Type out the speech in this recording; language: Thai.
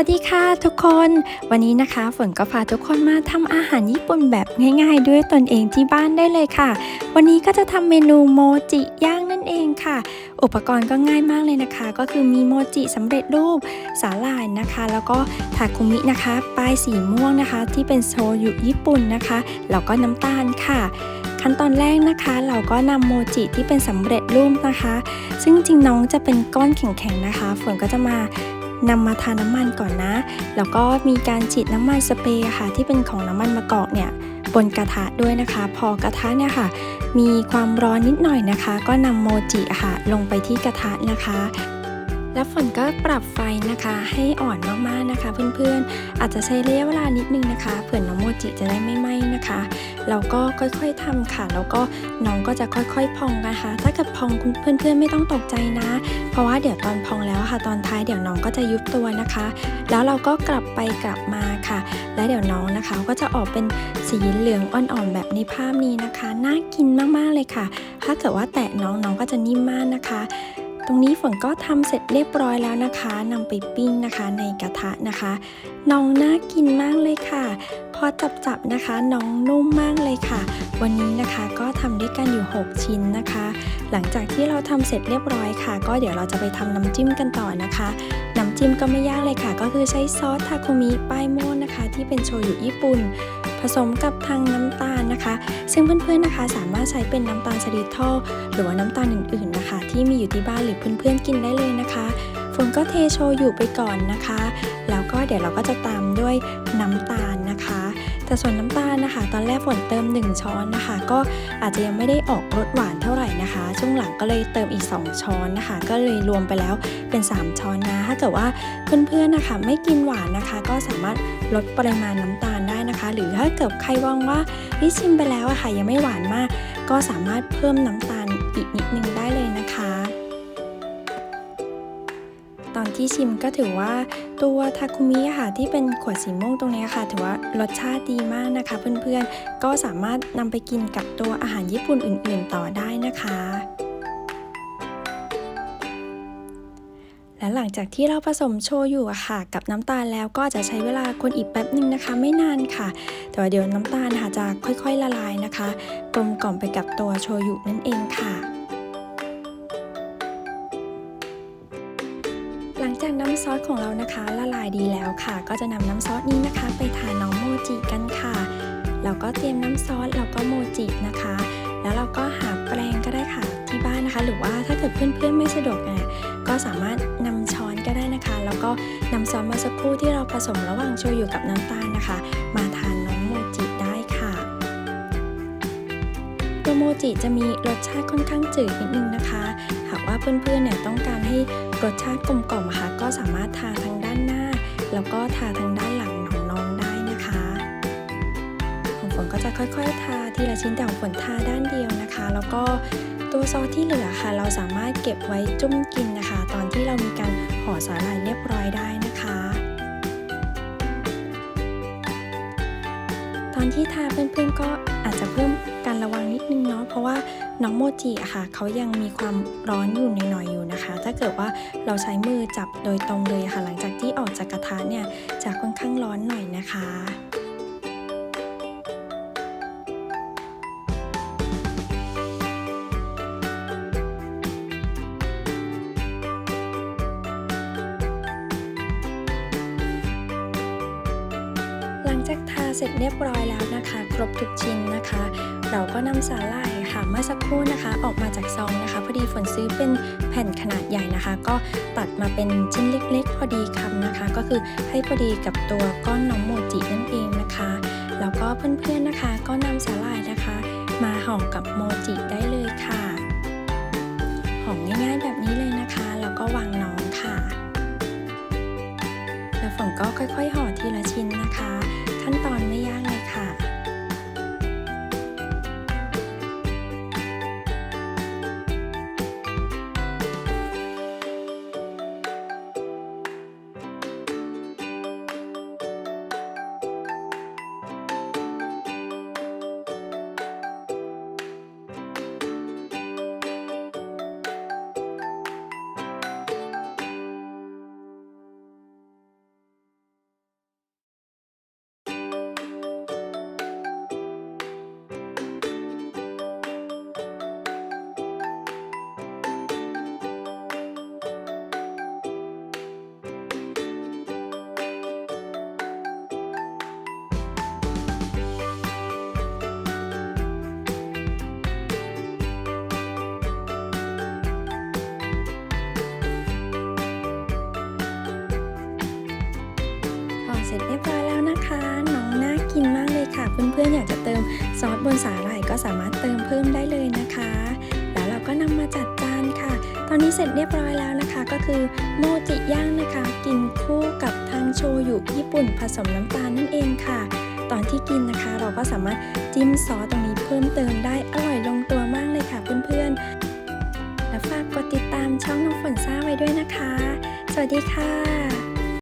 วัสดีค่ะทุกคน วันนี้นะคะฝนก็พาทุกคนมาทำอาหารญี่ปุ่นแบบง่ายๆ ด้วยตนเองที่บ้านได้เลยค่ะ วันนี้ก็จะทำเมนูโมจิย่างนั่นเองค่ะ อุปกรณ์ก็ง่ายมากเลยนะคะ ก็คือมีโมจิสำเร็จรูปสาหร่ายนะคะ แล้วก็ทาคุมินะคะปลายสีม่วงนะคะ ที่เป็นโชยุญี่ปุ่นนะคะแล้วก็น้ำตาลค่ะขั้นตอนแรกนะคะเราก็นำโมจิที่เป็นสำเร็จรูปนะคะ ซึ่งจริงๆน้องจะเป็นก้อนแข็งๆนะคะ ฝนก็จะมา นำมาทาน้ำมันก่อนนะ แล้วก็มีการฉีดน้ำมันสเปรย์ค่ะที่เป็นของน้ำมันมะกอกเนี่ยบนกระทะด้วยนะคะ พอกระทะเนี่ยค่ะ มีความร้อนนิดหน่อยนะคะ ก็นำโมจิค่ะ ลงไปที่กระทะนะคะ แล้วฝนก็ปรับไฟนะคะ ให้อ่อนมากๆนะคะ เพื่อนๆ อาจจะใช้ระยะเวลานิดนึงนะคะเผื่อน้องโมจิจะได้ไม่ไหม้นะคะเราก็ค่อยๆทำค่ะ แล้วก็น้องก็จะค่อยๆพองนะคะ ถ้าเกิดพองเพื่อนๆไม่ต้องตกใจนะ เพราะว่าเดี๋ยวตอนพองแล้วค่ะ ตอนท้ายเดี๋ยวน้องก็จะยุบตัวนะคะ แล้วเราก็กลับไปกลับมาค่ะ และเดี๋ยวน้องนะคะก็จะออกเป็นสีเหลืองอ่อนๆแบบในภาพนี้นะคะ น่ากินมากๆเลยค่ะ ถ้าเกิดว่าแตะน้องน้องก็จะนิ่มมากนะคะ ตรงนี้ฝนก็ทำเสร็จเรียบร้อยแล้วนะคะนำไปปิ้งนะคะในกระทะนะคะน้องน่ากินมากเลยค่ะ พอจับๆนะคะน้องนุ่มมากเลยค่ะ วันนี้นะคะก็ทำด้วยกันอยู่ 6 ชิ้นนะคะ หลังจากที่เราทำเสร็จเรียบร้อยค่ะ ก็เดี๋ยวเราจะไปทำน้ำจิ้มกันต่อนะคะ น้ำจิ้มก็ไม่ยากเลยค่ะ ก็คือใช้ซอสทาโคมิป้ายม่นะคะ ที่เป็นโชยุญี่ปุ่น ผสมกับทางน้ำตาลนะคะ ซึ่งเพื่อนๆนะคะ สามารถใช้เป็นน้ำตาลสลิทอลหรือว่าน้ำตาลอื่นๆนะคะ ที่มีอยู่ที่บ้านหรือเพื่อนๆกินได้เลยนะคะฝนก็เทโชยุไปก่อนนะคะ แล้วก็เดี๋ยวเราก็จะตามด้วยน้ำตาลนะคะ แต่ส่วนน้ำตาลนะคะ ตอนแรกฝนเติม 1 ช้อนนะคะ ก็อาจจะยังไม่ได้ออกรสหวานเท่าไหร่นะคะ ช่วงหลังก็เลยเติมอีก 2 ช้อนนะคะ ก็เลยรวมไปแล้วเป็น 3 ช้อนนะ ถ้าเกิดว่าเพื่อนๆนะคะ ไม่กินหวานนะคะ ก็สามารถลดปริมาณน้ำตาล หรือถ้าเกิดใครว่างว่าวิชิมไปแล้วอะค่ะยังไม่หวานมาก ก็สามารถเพิ่มน้ำตาลอีกนิดนึงได้เลยนะคะ ตอนที่ชิมก็ถือว่าตัวทาคุมิค่ะที่เป็นขวดสีม่วงตรงนี้ค่ะ ถือว่ารสชาติดีมากนะคะ เพื่อนๆ ก็สามารถนำไปกินกับตัวอาหารญี่ปุ่นอื่น ๆ ต่อได้นะคะ และหลังจากที่เราผสมโชยุอะค่ะ กับน้ำตาลแล้วก็จะใช้เวลาคนอีกแป๊บหนึ่งนะคะ ไม่นานค่ะ แต่ว่าเดี๋ยวน้ำตาลค่ะจะค่อยๆละลายนะคะกลมกล่อมไปกับตัวโชยุนั่นเองค่ะหลังจากน้ำซอสของเรานะคะ ละลายดีแล้วค่ะ ก็จะนำน้ำซอสนี้นะคะ ไปทาน้องโมจิกันค่ะเราก็เตรียมน้ำซอสแล้วก็โมจินะคะ แล้วเราก็หาแปรงก็ได้ค่ะที่บ้านนะคะ หรือว่าถ้าเกิดเพื่อนๆไม่สะดวกเนี่ย สามารถนำช้อนก็ได้นะคะ แล้วก็นำซอสมาสักครู่ที่เราผสมระหว่างโชยุกับน้ำตาลนะคะ มาทานน้องโมจิได้ค่ะตัวโมจิจะมีรสชาติค่อนข้างจืดนิดนึงนะคะ หากว่าเพื่อนๆเนี่ยต้องการให้รสชาติกลมกล่อมค่ะ ก็สามารถทาทางด้านหน้า แล้วก็ทาทางด้านหลังของน้องได้นะคะของฝนก็จะค่อยๆ ทาทีละชิ้นแต่ของฝนทาด้านเดียวนะคะ แล้วก็ ตัวซอสที่เหลือค่ะ เราสามารถเก็บไว้จุ่มกินนะคะ ตอนที่เรามีการห่อสาหร่ายเรียบร้อยได้นะคะ ตอนที่ทาเพื่อนๆก็อาจจะเพิ่มการระวังนิดนึงเนาะเพราะว่าน้องโมจิอะค่ะเขายังมีความร้อนอยู่หน่อยๆอยู่นะคะ ถ้าเกิดว่าเราใช้มือจับโดยตรงเลยค่ะ หลังจากที่ออกจากกระทะเนี่ยจะค่อนข้างร้อนหน่อยนะคะ หลังจากทาเสร็จเรียบร้อยแล้วนะคะ ครบทุกชิ้นนะคะ เราก็นำสาหร่ายค่ะเมื่อสักครู่นะคะ ออกมาจากซองนะคะ พอดีฝนซื้อเป็นแผ่นขนาดใหญ่นะคะ ก็ตัดมาเป็นชิ้นเล็ก ๆ พอดีคำนะคะ ก็คือให้พอดีกับตัวก้อนน้องโมจินั่นเองนะคะ แล้วก็เพื่อนๆนะคะ ก็นำสาหร่ายนะคะ มาห่อกับโมจิได้เลยค่ะห่อง่ายๆแบบนี้เลยนะคะ แล้วก็วางน้องค่ะ แล้วฝนก็ค่อยๆห่อทีละชิ้นนะคะ ขั้นตอนไม่ยากเลย ร็จเรียบร้อยแล้วนะคะ น้องน่ากินมากเลยค่ะ เพื่อนๆอยากจะเติมซอสบนสาหร่ายก็สามารถเติมเพิ่มได้เลยนะคะ แล้วเราก็นำมาจัดจานค่ะ ตอนนี้เสร็จเรียบร้อยแล้วนะคะ ก็คือโมจิย่างนะคะ กินคู่กับทางโชยุญี่ปุ่นผสมน้ำตาลนั่นเองค่ะ ตอนที่กินนะคะ เราก็สามารถจิ้มซอสตรงนี้เพิ่มเติมได้อร่อยลงตัวมากเลยค่ะ เพื่อนๆและฝากกดติดตามช่องน้องฝนซ่าไว้ด้วยนะคะ สวัสดีค่ะ